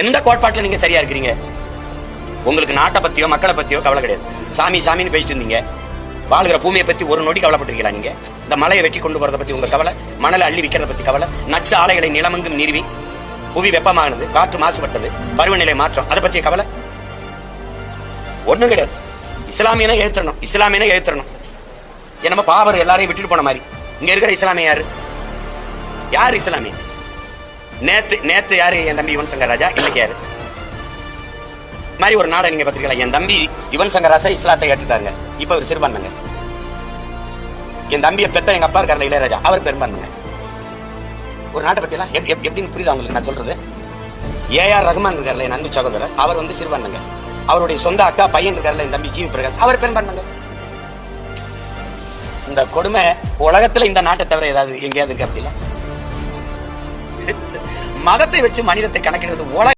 எந்த கோட்பாட்டுல நீங்க சரியா இருக்கிறீங்க? உங்களுக்கு நாட்டை பத்தியோ மக்களை பத்தியோ கவலை கிடையாது. சாமி சாமின்னு பேசிட்டு இருந்தீங்க. வாழ்கிற பூமியை பத்தி ஒரு நொடி கவலைப்பட்டிருக்கீங்களா நீங்க? இந்த மலையை வெட்டி கொண்டு போறத பத்தி உங்க கவலை மணலை அள்ளி விக்கிறத பத்தி கவலை நச்சு ஆலைகளை நிலமங்கும் நிறுவி புவி வெப்பமானது காற்று மாசுபட்டது பருவநிலை மாற்றம் அதை பற்றிய கவலை? ஒண்ணும் கிடையாது. இஸ்லாமியனை ஏத்துறணும் இஸ்லாமியனை ஏத்துறணும் என்னமோ பாவர் எல்லாரையும் விட்டுட்டு போன மாதிரி. இங்க இருக்கிற இஸ்லாமிய யாரு? யார் இஸ்லாமியன்? நேத்து நேத்து யாரு என் தம்பி யுவன் சங்கர் ராஜா இன்னைக்கு யாரு? மாதிரி ஒரு நாடகம் நீங்க பாத்திருக்கலாம் என் தம்பி யுவன் சங்கர் ராஜா இஸ்லாத்தை ஏற்றுட்டாங்க இப்ப ஒரு சிறுபான்மைங்க. என் தம்பியை பெத்த எங்க அப்பா இருக்கார்ல இளையராஜா அவர் பெரும்பான்மைங்க. ஒரு நாட்டை பத்தி எல்லாம் எப்- எப்- எப்படின்னு புரியுது உங்களுக்கு நான் சொல்றது? ஏஆர் ரஹ்மான் இருக்கார்ல என் அன்பு சகோதரர் அவர் வந்து சிறுபான்மைங்க. அவருடைய சொந்த அக்கா பையன் இருக்கார்ல என் தம்பி ஜிவி பிரகாஷ் அவர் பெரும்பான்மைங்க. இந்த கொடுமை உலகத்துல இந்த நாட்டை தவிர ஏதாவது எங்கேயாவது இருக்கு அப்படில மதத்தை வச்சு மனிதத்தை கணக்கிடுவது உலக